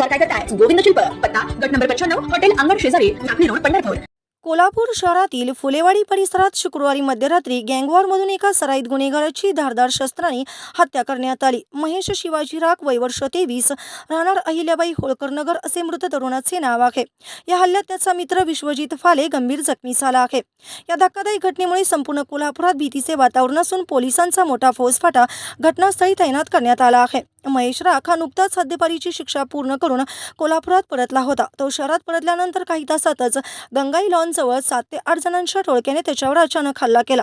विचार काय करताय? गोविंद शिल्प पत्ता गट नंबर पंच्याण्णव हॉटेल अंगण शेजारी नागरी रोड पंढरपूर. कोल्हापूर शहरातील फुलेवाडी परिसरात शुक्रवारी मध्यरात्री गँगवॉरमधून एका सराईत गुन्हेगाराची धारदार शस्त्राने हत्या करण्यात आली. महेश शिवाजी राख वय वर्ष तेवीस राहणार अहिल्याबाई होळकर नगर असे मृत तरुणाचे नाव आहे. या हल्ल्यात त्याचा मित्र विश्वजित फाले गंभीर जखमी झाला आहे. या धक्कादायक घटनेमुळे संपूर्ण कोल्हापुरात भीतीचे वातावरण असून पोलिसांचा मोठा फौजफाटा घटनास्थळी तैनात करण्यात आला आहे. महेश राख हा नुकताच हद्दपारीची शिक्षा पूर्ण करून कोल्हापुरात परतला होता. तो शहरात परतल्यानंतर काही तासातच गंगाई लॉन जवळ सात ते आठ जणांच्या टोळक्याने त्याच्यावर अचानक हल्ला केला.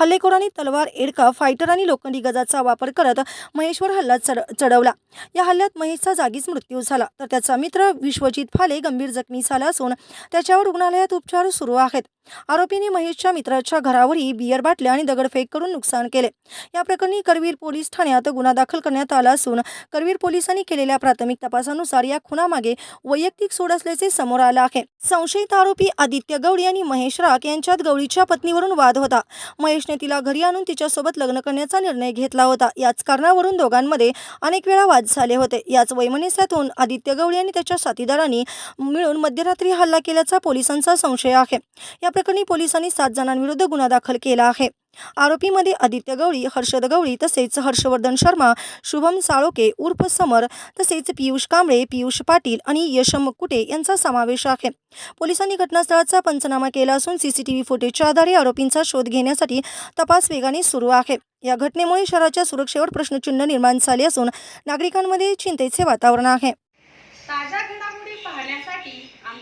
हल्लेखोरांनी तलवार एडका फायटर आणि लोखंडी गजाचा वापर करत महेशवर हल्ला चढ चढवला. या हल्ल्यात महेशचा जागीच मृत्यू झाला. तर त्याचा मित्र विश्वजित फाले गंभीर जखमी झाला असून त्याच्यावर रुग्णालयात उपचार सुरू आहेत. आरोपींनी महेशच्या मित्राच्या घरावरही बियर बाटल्या आणि दगडफेक करून नुकसान केले. या प्रकरणी करवीर पोलीस ठाण्यात गुन्हा दाखल करण्यात आला असून करवीर पोलिसांनी केलेल्या प्राथमिक तपासानुसार या खुनामागे वैयक्तिक सोड असल्याचे समोर आलं आहे. संशयित आरोपी आदित्य गवळी आणि महेश राख यांच्यात गवळीच्या पत्नीवरून वाद होता. महेशने तिला घरी आणून तिच्यासोबत लग्न करण्याचा निर्णय घेतला होता. याच कारणावरून दोघांमध्ये अनेक वेळा वाद झाले होते. याच वैमनस्यातून आदित्य गवळी आणि त्याच्या साथीदारांनी मिळून मध्यरात्री हल्ला केल्याचा पोलिसांचा संशय आहे. या प्रकरणी पोलिसांनी सात जणांविरुद्ध गुन्हा दाखल केला आहे. आरोपीमध्ये आदित्य गवळी हर्षद गवळी तसेच हर्षवर्धन शर्मा शुभम साळोके उर्फ समर तसेच पियुष कांबळे पियुष पाटील आणि यशम कुटे यांचा समावेश आहे. पोलिसांनी घटनास्थळाचा पंचनामा केला असून सीसीटीव्ही फुटेजच्या आधारे आरोपींचा शोध घेण्यासाठी तपास वेगाने सुरू आहे. या घटनेमुळे शहराच्या सुरक्षेवर प्रश्नचिन्ह निर्माण झाले असून नागरिकांमध्ये चिंतेचे वातावरण आहे.